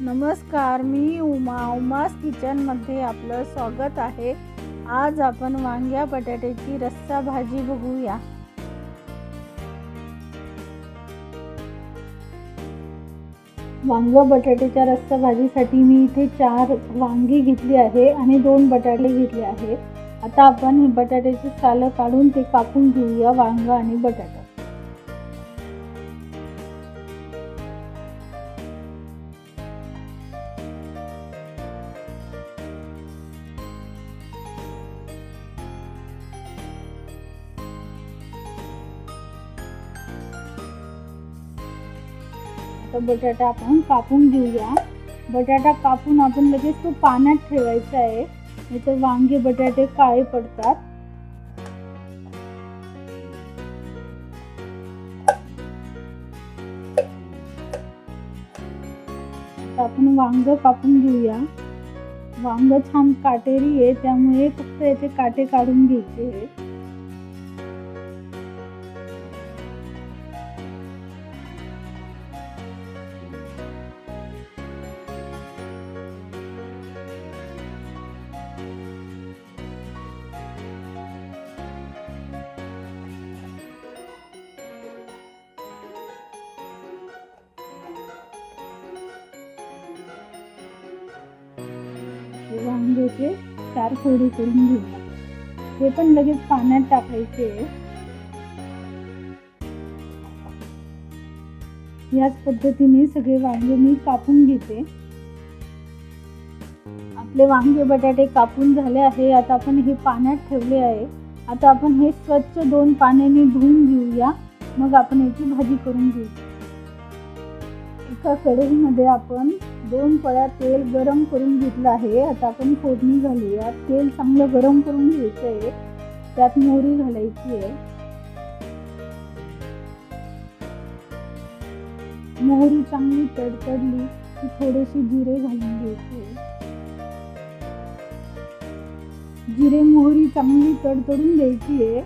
नमस्कार मी उमा उमास किचनमध्ये आपलं स्वागत आहे. आज आपण वांग्या बटाट्याची रस्सा भाजी बघूया. वांग बटाट्याच्या रस्सा भाजीसाठी मी इथे चार वांगी घेतली आहे आणि दोन बटाटे घेतले आहे. आता आपण हे बटाट्याची सालं काढून ते कापून घेऊया वांग आणि बटाटा. आता बटाटा आपण कापून घेऊया. बटाटा कापून आपण लगेच तो पाण्यात ठेवायचा आहे. नाहीतर वांगे बटाटे काळे पडतात. आपण वांग कापून घेऊया. वांग छान काटेरी आहे त्यामुळे फक्त याचे काटे काढून घ्यायचे आहे चार फोडी करून घेऊया हे पण लगेच पाण्यात टाकायचे. याच पद्धतीने सगळे वांगे मी कापून घेते. आपले वांगे बटाटे कापून झाले आहे आता आपण हे पाण्यात ठेवले आहे. आता आपण हे स्वच्छ दोन पाण्याने धुवून घेऊया. मग आपण याची भाजी करून घेऊ. एका कढईमध्ये आपण दोन पळ्या तेल गरम करून घेतलं आहे. आता आपण फोडणी घालूया तेल चांगलं गरम करून घ्यायचं आहे त्यात मोहरी घालायची आहे. मोहरी चांगली तडतडली की थोडेसे जिरे घालून घ्यायचे. जिरे मोहरी चांगली तडतडून द्यायची आहे.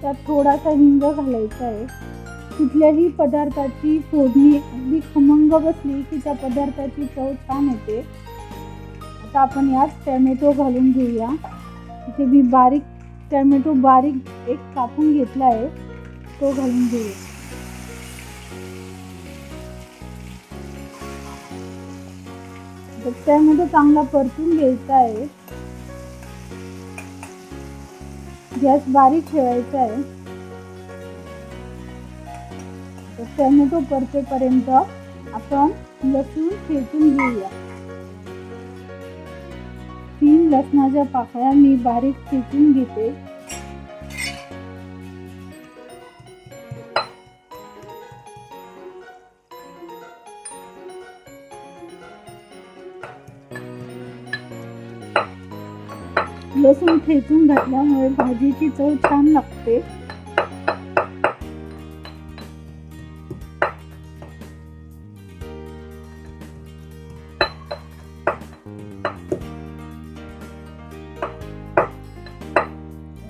त्यात थोडासा हिंग घालायचा आहे. कुठल्याही पदार्थाची फोडणी अगदी खमंग बसली की त्या पदार्थाची चव छान येते. आता आपण यात टॅमॅटो घालून घेऊया. इथे मी बारीक टॅमॅटो बारीक एक कापून घेतला आहे. तो घालून घेऊया. तर त्यामध्ये चांगला परतून घ्यायचा आहे. गॅस बारीक ठेवायचा आहे. तर टोमॅटो परतेपर्यंत आपण लसूण ठेचून घेऊया. तीन लसणाच्या पाकळ्या मी बारीक ठेचून घेते. लसूण ठेचून घातल्यामुळे भाजीची चव छान लागते.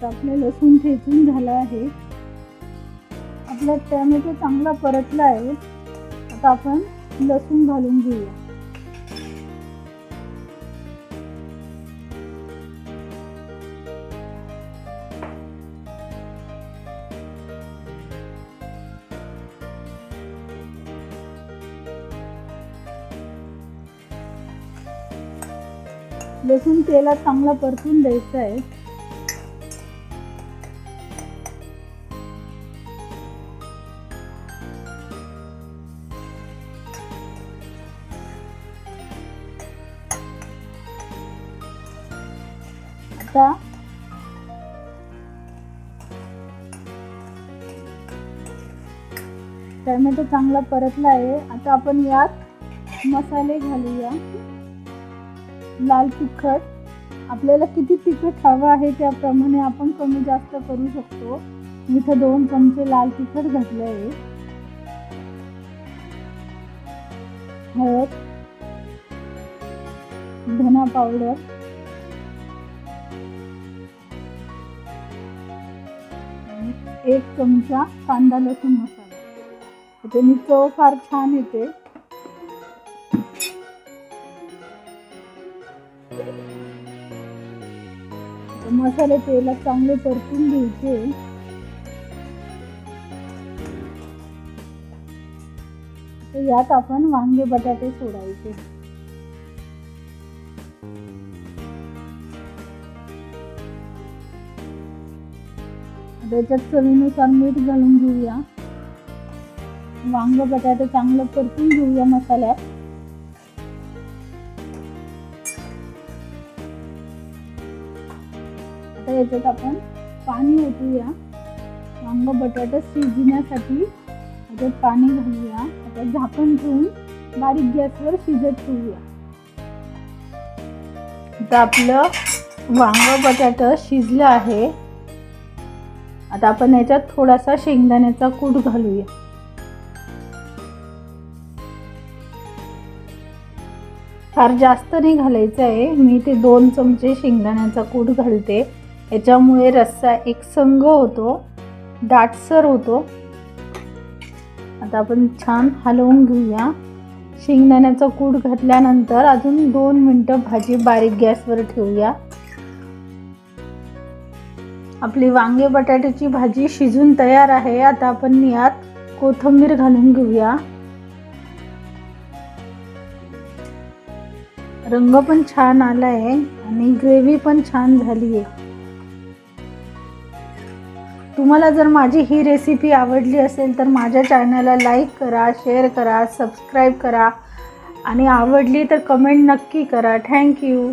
आता आपलं लसूण ठेचून झालं आहे. आपला टॅमॅटो चांगला परतला आहे. आता आपण लसूण घालून घेऊया. लसूण तेलात चांगला परतून द्यायचं आहे. आता टॅमॅटो चांगला परतला आहे. आता आपण यात मसाले घालूया. लाल तिखट. आपल्याला किती तिखट हवं आहे त्याप्रमाणे आपण कमी जास्त करू शकतो. इथं दोन चमचे लाल तिखट घातले आहे हळद. धना पावडर. एक चमचा कांदा लसूण मसाला. त्याच्याने चव फार छान येते. मसाले तेला चांगले परतून घ्यायचे. यात आपण वांगे बटाटे सोडायचे. त्याच्यात चवीनुसार मीठ घालून घेऊया. वांग बटाटे चांगलं परतून घेऊया मसाल्यात. आता याच्यात आपण पाणी ओतूया. वांग बटाटा शिजण्यासाठी त्याच्यात पाणी घालूया. आता झाकण ठेवून बारीक गॅसवर शिजत ठेवूया. आता आपलं वांग बटाटा शिजलं आहे. आता आपण याच्यात थोडासा शेंगदाण्याचा कूट घालूया. फार जास्त नाही घालायचं आहे. मी ते दोन चमचे शेंगदाण्याचा कूट घालते. याच्यामुळे रस्सा एक संघ होतो दाटसर होतो. आता आपण छान हलवून घेऊया. शेंगदाण्याचा कूट घातल्यानंतर अजून दोन मिनटं भाजी बारीक गॅसवर ठेवूया. आपली वांगे बटाट्याची भाजी शिजून तयार आहे. आता आपण यात कोथिंबीर घालून घेऊया. रंग पण छान आला आहे आणि ग्रेव्ही पण छान झाली आहे तुम्हाला जर माझी ही रेसिपी आवडली असेल तर माझ्या चॅनलला लाईक करा शेअर करा सबस्क्राईब करा. आणि आवडली तर कमेंट नक्की करा. थँक्यू